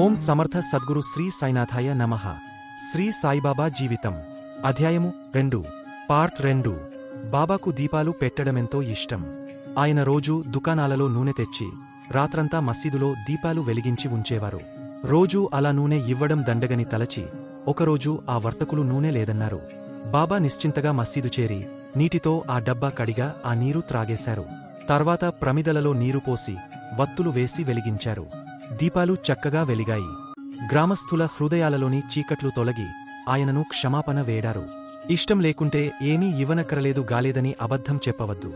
ఓం సమర్థ సద్గురు శ్రీ సాయినాథాయ నమః. శ్రీ సాయిబాబా జీవితం. అధ్యాయము రెండు పార్ట్ రెండు. బాబాకు దీపాలు పెట్టడమెంతో ఇష్టం. ఆయన రోజూ దుకాణాలలో నూనె తెచ్చి రాత్రంతా మసీదులో దీపాలు వెలిగించి ఉంచేవారు. రోజూ అలా నూనె ఇవ్వడం దండగని తలచి ఒకరోజు ఆ వర్తకులు నూనె లేదన్నారు. బాబా నిశ్చింతగా మసీదు చేరి నీటితో ఆ డబ్బా కడిగా ఆ నీరు త్రాగేశారు. తర్వాత ప్రమిదలలో నీరు పోసి వత్తులు వేసి వెలిగించారు. దీపాలు చక్కగా వెలిగాయి. గ్రామస్థుల హృదయాలలోని చీకట్లు తొలగి ఆయనను క్షమాపణ వేడారు. ఇష్టం లేకుంటే ఏమీ ఇవ్వనక్కరలేదు గాలేదని అబద్ధం చెప్పవద్దు.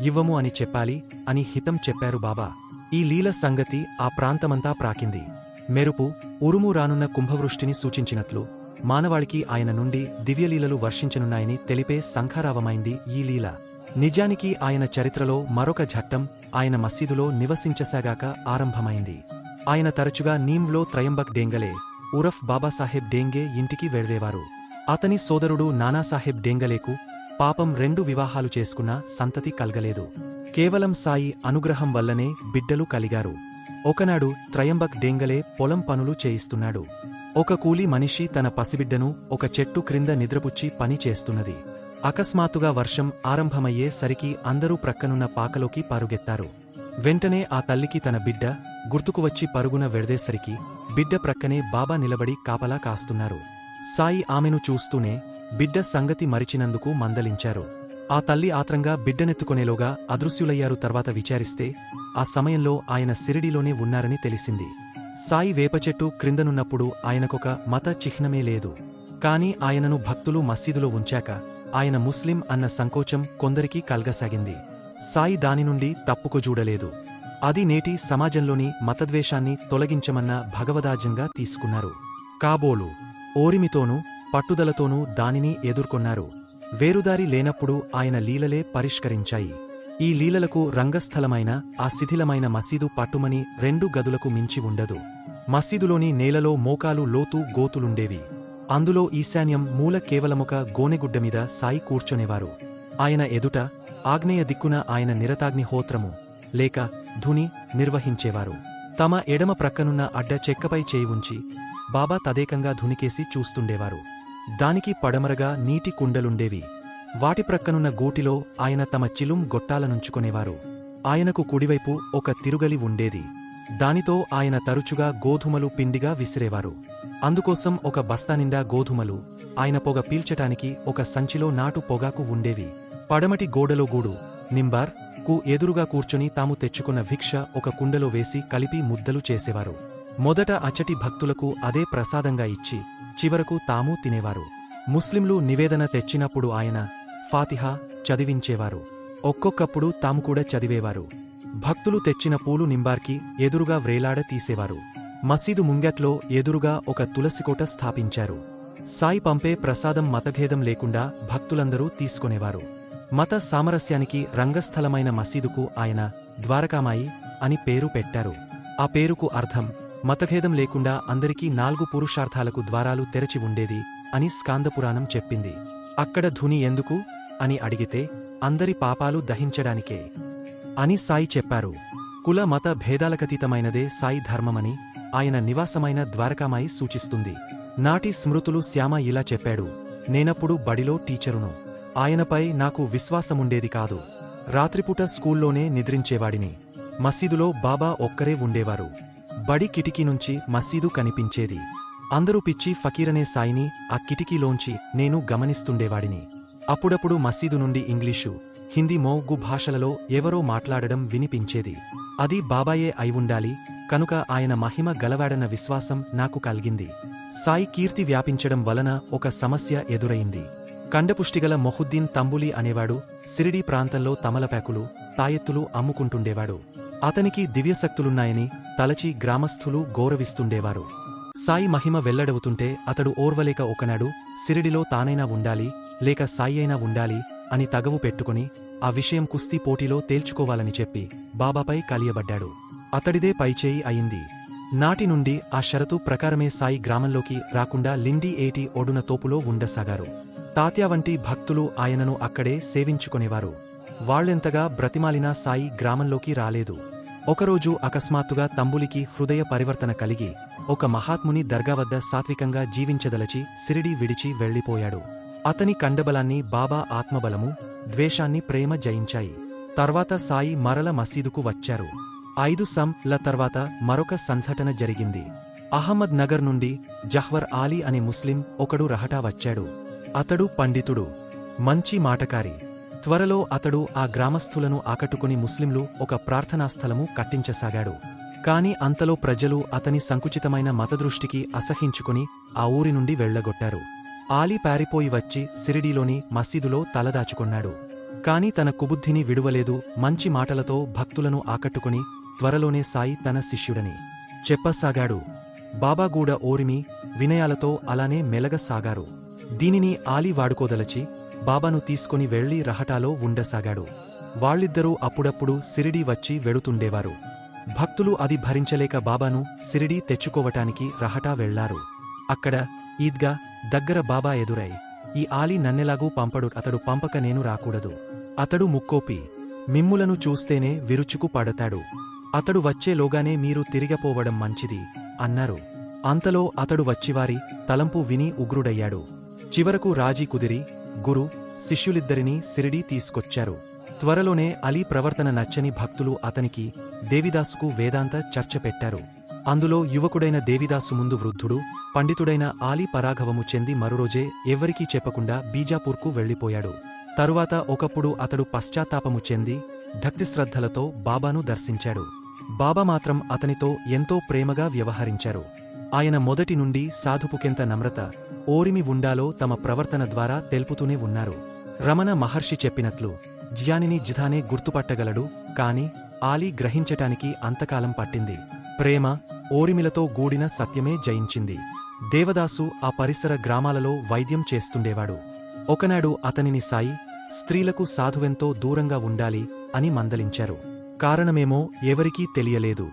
ఇవ్వము అని చెప్పాలి అని హితం చెప్పారు బాబా. ఈ లీల సంగతి ఆ ప్రాంతమంతా ప్రాకింది. మెరుపు ఉరుము రానున్న కుంభవృష్టిని సూచించినట్లు మానవాళికి ఆయన నుండి దివ్యలీలలు వర్షించనున్నాయని తెలిపే సంఖారావమైంది ఈ లీల. నిజానికి ఆయన చరిత్రలో మరొక ఝట్టం ఆయన మసీదులో నివసించసాగాక ఆరంభమైంది. ఆయన తరచుగా నీమ్లో త్రయంబక్ డేంగలే ఉరఫ్ బాబాసాహెబ్ డేంగే ఇంటికి వెళ్ళేవారు. అతని సోదరుడు నానాసాహెబ్ డేంగలేకు పాపం రెండు వివాహాలు చేసుకున్నా సంతతి కలగలేదు. కేవలం సాయి అనుగ్రహం వల్లనే బిడ్డలు కలిగారు. ఒకనాడు త్రయంబక్ డేంగలే పొలం పనులు చేయిస్తున్నాడు. ఒక కూలి మనిషి తన పసిబిడ్డను ఒక చెట్టు క్రింద నిద్రపుచ్చి పని చేస్తున్నది. అకస్మాత్తుగా వర్షం ఆరంభమయ్యే సరికి అందరూ ప్రక్కనున్న పాకలోకి పరుగెత్తారు. వెంటనే ఆ తల్లికి తన బిడ్డ గుర్తుకు వచ్చి పరుగున వెడదేసరికి బిడ్డ ప్రక్కనే బాబా నిలబడి కాపలా కాస్తున్నారు. సాయి ఆమెను చూస్తూనే బిడ్డ సంగతి మరిచినందుకు మందలించారు. ఆ తల్లి ఆత్రంగా బిడ్డనెత్తుకునేలోగా అదృశ్యులయ్యారు తర్వాత విచారిస్తే ఆ సమయంలో ఆయన సిరిడిలోనే ఉన్నారని తెలిసింది. సాయి వేపచెట్టు క్రిందనున్నప్పుడు ఆయనకొక మత చిహ్నమే లేదు. కాని ఆయనను భక్తులు మసీదులో ఉంచాక ఆయన ముస్లిం అన్న సంకోచం కొందరికి కల్గసాగింది. సాయి దాని నుండి తప్పుకొజూడలేదు. అది నేటి సమాజంలోని మతద్వేషాన్ని తొలగించమన్న భగవదాజ్యంగా తీసుకున్నారు. కాబోలు ఓరిమితోనూ పట్టుదలతోనూ దానిని ఎదుర్కొన్నారు. వేరుదారి లేనప్పుడు ఆయన లీలలే పరిష్కరించాయి. ఈ లీలలకు రంగస్థలమైన ఆ శిథిలమైన మసీదు పట్టుమని రెండు గదులకు మించి ఉండదు. మసీదులోని నేలలో మోకాలు లోతు గోతులుండేవి. అందులో ఈశాన్యం మూల కేవలమొక గోనెగుడ్డమీద సాయి కూర్చొనేవారు. ఆయన ఎదుట ఆగ్నేయ దిక్కున ఆయన నిరతాగ్నిహోత్రము లేక ధుని నిర్వహించేవారు. తమ ఎడమ ప్రక్కనున్న అడ్డ చెక్కపై చేయి ఉంచి బాబా తదేకంగా ధునికేసి చూస్తుండేవారు. దానికి పడమరగా నీటి కుండలుండేవి. వాటి ప్రక్కనున్న గూటిలో ఆయన తమ చిలుం గొట్టాలనుంచుకునేవారు. ఆయనకు కుడివైపు ఒక తిరుగలి ఉండేది. దానితో ఆయన తరచుగా గోధుమలు పిండిగా విసిరేవారు. అందుకోసం ఒక బస్తా నిండా గోధుమలు ఆయన పొగ పీల్చటానికి ఒక సంచిలో నాటు పొగాకు ఉండేవి. పడమటి గోడలో గూడు నింబార్కు ఎదురుగా కూర్చుని తాము తెచ్చుకున్న భిక్ష ఒక కుండలో వేసి కలిపి ముద్దలు చేసేవారు. మొదట అచ్చటి భక్తులకు అదే ప్రసాదంగా ఇచ్చి చివరకు తాము తినేవారు. ముస్లింలు నివేదన తెచ్చినప్పుడు ఆయన ఫాతిహా చదివించేవారు. ఒక్కొక్కప్పుడు తాము కూడా చదివేవారు. భక్తులు తెచ్చిన పూలు నింబార్కి ఎదురుగా వ్రేలాడ తీసేవారు. మసీదు ముంగట్లో ఎదురుగా ఒక తులసికోట స్థాపించారు. సాయి పంపే ప్రసాదం మతభేదం లేకుండా భక్తులందరూ తీసుకొనేవారు. మత సామరస్యానికి రంగస్థలమైన మసీదుకు ఆయన ద్వారకామాయి అని పేరు పెట్టారు. ఆ పేరుకు అర్థం మతభేదం లేకుండా అందరికీ నాలుగు పురుషార్థాలకు ద్వారాలు తెరచి ఉండేది అని స్కాందపురాణం చెప్పింది. అక్కడ ధుని ఎందుకు? అని అడిగితే అందరి పాపాలు దహించడానికే అని సాయి చెప్పారు. కుల మత భేదాలకతీతమైనదే సాయి ధర్మమని ఆయన నివాసమైన ద్వారకామాయి సూచిస్తుంది. నాటి స్మృతులు శ్యామ ఇలా చెప్పాడు నేనప్పుడు బడిలో టీచరును. ఆయనపై నాకు విశ్వాసముండేది కాదు. రాత్రిపూట స్కూల్లోనే నిద్రించేవాడిని. మసీదులో బాబా ఒక్కరే ఉండేవారు. బడి కిటికీ నుంచి మసీదు కనిపించేది. అందరూ పిచ్చి ఫకీరనే సాయిని ఆ కిటికీలోంచి నేను గమనిస్తుండేవాడిని. అప్పుడప్పుడు మసీదు నుండి ఇంగ్లీషు హిందీ మోగ్గు భాషలలో ఎవరో మాట్లాడడం వినిపించేది. అది బాబాయే అయివుండాలి కనుక ఆయన మహిమ గలవాడన్న విశ్వాసం నాకు కలిగింది. సాయి కీర్తి వ్యాపించడం వలన ఒక సమస్య ఎదురైంది. కండపుష్టిగల మొహుద్దీన్ తంబులి అనేవాడు సిరిడీ ప్రాంతంలో తమలపాకులు తాయెత్తులు అమ్ముకుంటుండేవాడు. అతనికి దివ్యశక్తులున్నాయని తలచి గ్రామస్థులు గౌరవిస్తుండేవారు. సాయి మహిమ వెల్లడవుతుంటే అతడు ఓర్వలేక ఒకనాడు సిరిడిలో తానైనా ఉండాలి లేక సాయి అయినా ఉండాలి అని తగవు పెట్టుకుని ఆ విషయం కుస్తీ పోటీలో తేల్చుకోవాలని చెప్పి బాబాపై కలియబడ్డాడు. అతడిదే పైచేయి అయింది. నాటి నుండి ఆ షరతు ప్రకారమే సాయి గ్రామంలోకి రాకుండా లిండి ఏటి ఒడున తోపులో ఉండసాగారు. తాత్యా వంటి భక్తులు ఆయనను అక్కడే సేవించుకొనేవారు. వాళ్ళెంతగా బ్రతిమాలినా సాయి గ్రామంలోకి రాలేదు. ఒకరోజు అకస్మాత్తుగా తంబులికి హృదయ పరివర్తన కలిగి ఒక మహాత్ముని దర్గా వద్ద సాత్వికంగా జీవించదలచి సిరిడి విడిచి వెళ్ళిపోయాడు. అతని కండబలాన్ని బాబా ఆత్మబలము ద్వేషాన్ని ప్రేమ జయించాయి. తర్వాత సాయి మరల మసీదుకు వచ్చారు. ఐదు సంల ల తర్వాత మరొక సంఘటన జరిగింది. అహ్మద్ నగర్ నుండి జహ్వర్ ఆలీ అనే ముస్లిం ఒకడు రహటా వచ్చాడు. అతడు పండితుడు మంచి మాటకారి. త్వరలో అతడు ఆ గ్రామస్థులను ఆకట్టుకుని ముస్లింలు ఒక ప్రార్థనాస్థలము కట్టించసాగాడు. కాని అంతలో ప్రజలు అతని సంకుచితమైన మతదృష్టికి అసహించుకుని ఆ ఊరి నుండి వెళ్ళగొట్టారు ఆలీ పారిపోయి వచ్చి సిరిడీలోని మసీదులో తలదాచుకొన్నాడు. కాని తన కుబుద్ధిని విడువలేదు మంచి మాటలతో భక్తులను ఆకట్టుకుని త్వరలోనే సాయి తన శిష్యుడని చెప్పసాగాడు. బాబాగూడ ఓరిమి వినయాలతో అలానే మెలగసాగారు. దీనిని ఆలి వాడుకోదలచి బాబాను తీసుకుని వెళ్ళి రహటాలో ఉండసాగాడు. వాళ్ళిద్దరూ అప్పుడప్పుడు సిరిడి వచ్చి వెడుతుండేవారు భక్తులు అది భరించలేక బాబాను సిరిడి తెచ్చుకోవటానికి రహటా వెళ్ళారు. అక్కడ ఈద్గా దగ్గర బాబా ఎదురై ఈ ఆలి నన్నెలాగూ పంపడు అతడు పంపక నేను రాకూడదు. అతడు ముక్కోపి మిమ్ములను చూస్తేనే విరుచుకు పడతాడు. అతడు వచ్చేలోగానే మీరు తిరిగపోవడం మంచిది అన్నారు. అంతలో అతడు వచ్చివారి తలంపు విని ఉగ్రుడయ్యాడు. చివరకు రాజీ కుదిరి గురు శిష్యులిద్దరినీ సిరిడీ తీసుకొచ్చారు. త్వరలోనే అలీ ప్రవర్తన నచ్చని భక్తులు అతనికి దేవిదాసుకు వేదాంత చర్చ పెట్టారు. అందులో యువకుడైన దేవిదాసు ముందు వృద్ధుడు పండితుడైన ఆలీ పరాఘవము చెంది మరురోజే ఎవ్వరికీ చెప్పకుండా బీజాపూర్కు వెళ్ళిపోయాడు. తరువాత ఒకప్పుడు అతడు పశ్చాత్తాపము చెంది భక్తిశ్రద్ధలతో బాబాను దర్శించాడు. బాబా మాత్రం అతనితో ఎంతో ప్రేమగా వ్యవహరించారు. ఆయన మొదటి నుండి సాధుపుకెంత నమ్రత ఓరిమి ఉండాలో తమ ప్రవర్తన ద్వారా తెలుపుతూనే ఉన్నారు. రమణ మహర్షి చెప్పినట్లు జియానిని జిధానే గుర్తుపట్టగలడు కాని ఆలీ గ్రహించటానికి అంతకాలం పట్టింది. ప్రేమ ఓరిమిలతో గూడిన సత్యమే జయించింది. దేవదాసు ఆ పరిసర గ్రామాలలో వైద్యం చేస్తుండేవాడు. ఒకనాడు అతనిని సాయి స్త్రీలకు సాధువెంతో దూరంగా ఉండాలి అని మందలించారు. కారణమేమో ఎవరికీ తెలియలేదు.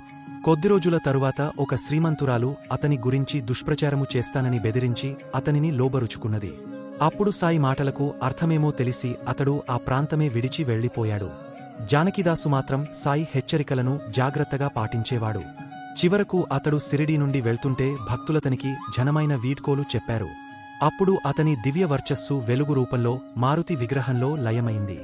కొద్ది రోజుల తరువాత ఒక శ్రీమంతురాలు అతని గురించి దుష్ప్రచారము చేస్తానని బెదిరించి అతనిని లోబరుచుకున్నది. అప్పుడు సాయి మాటలకు అర్థమేమో తెలిసి అతడు ఆ ప్రాంతమే విడిచి వెళ్ళిపోయాడు. జానకిదాసు మాత్రం సాయి హెచ్చరికలను జాగ్రత్తగా పాటించేవాడు. చివరకు అతడు సిరిడి నుండి వెళ్తుంటే భక్తులతనికి ఘనమైన వీడ్కోలు చెప్పారు. అప్పుడు అతని దివ్య వర్చస్సు వెలుగు రూపంలో మారుతి విగ్రహంలో లయమైంది.